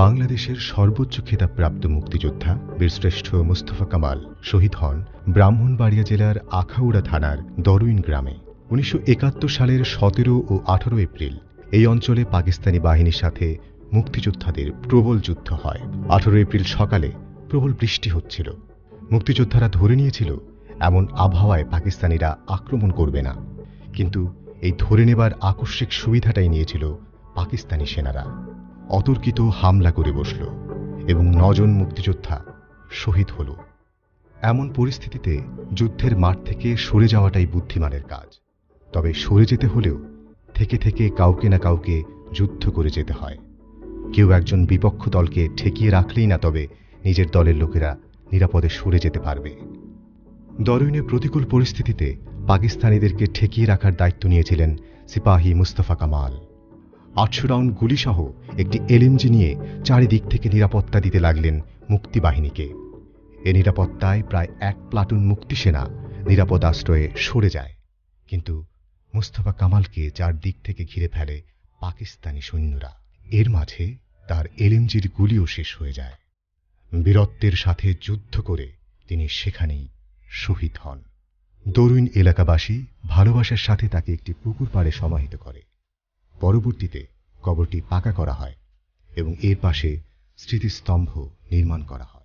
বাংলাদেশের সর্বোচ্চ খেতাবপ্রাপ্ত মুক্তিযোদ্ধা বীরশ্রেষ্ঠ মুস্তফা কামাল শহীদ হন ব্রাহ্মণবাড়িয়া জেলার আখাউড়া থানার দরুইন গ্রামে। উনিশশো একাত্তর সালের সতেরো ও আঠারো এপ্রিল এই অঞ্চলে পাকিস্তানি বাহিনীর সাথে মুক্তিযোদ্ধাদের প্রবল যুদ্ধ হয়। আঠারো এপ্রিল সকালে প্রবল বৃষ্টি হচ্ছিল। মুক্তিযোদ্ধারা ধরে নিয়েছিল, এমন আবহাওয়ায় পাকিস্তানিরা আক্রমণ করবে না। কিন্তু এই ধরে নেবার আকস্মিক সুবিধাটাই নিয়েছিল পাকিস্তানি সেনারা। অতর্কিত হামলা করে বসল এবং নজন মুক্তিযোদ্ধা শহীদ হল। এমন পরিস্থিতিতে যুদ্ধের মাঠ থেকে সরে যাওয়াটাই বুদ্ধিমানের কাজ। তবে সরে যেতে হলেও থেকে থেকে কাউকে না কাউকে যুদ্ধ করে যেতে হয়। কেউ একজন বিপক্ষ দলকে ঠেকিয়ে রাখলেই না তবে নিজের দলের লোকেরা নিরাপদে সরে যেতে পারবে। দরুইনের প্রতিকূল পরিস্থিতিতে পাকিস্তানিদেরকে ঠেকিয়ে রাখার দায়িত্ব নিয়েছিলেন সিপাহী মুস্তফা কামাল। আটশো রাউন্ড গুলিসহ একটি এলএমজি নিয়ে চারিদিক থেকে নিরাপত্তা দিতে লাগলেন মুক্তিবাহিনীকে। এ নিরাপত্তায় প্রায় এক প্লাটুন মুক্তিসেনা নিরাপদ আশ্রয়ে সরে যায়। কিন্তু মুস্তফা কামালকে চারদিক থেকে ঘিরে ফেলে পাকিস্তানি সৈন্যরা। এর মাঝে তার এলএমজির গুলিও শেষ হয়ে যায়। বীরত্বের সাথে যুদ্ধ করে তিনি সেখানেই শহীদ হন। দরুইন এলাকাবাসী ভালোবাসার সাথে তাকে একটি পুকুর পাড়ে সমাহিত করে। পরবর্তীতে কবরটি পাকা করা হয় এবং এর পাশে স্মৃতিস্তম্ভ নির্মাণ করা হয়।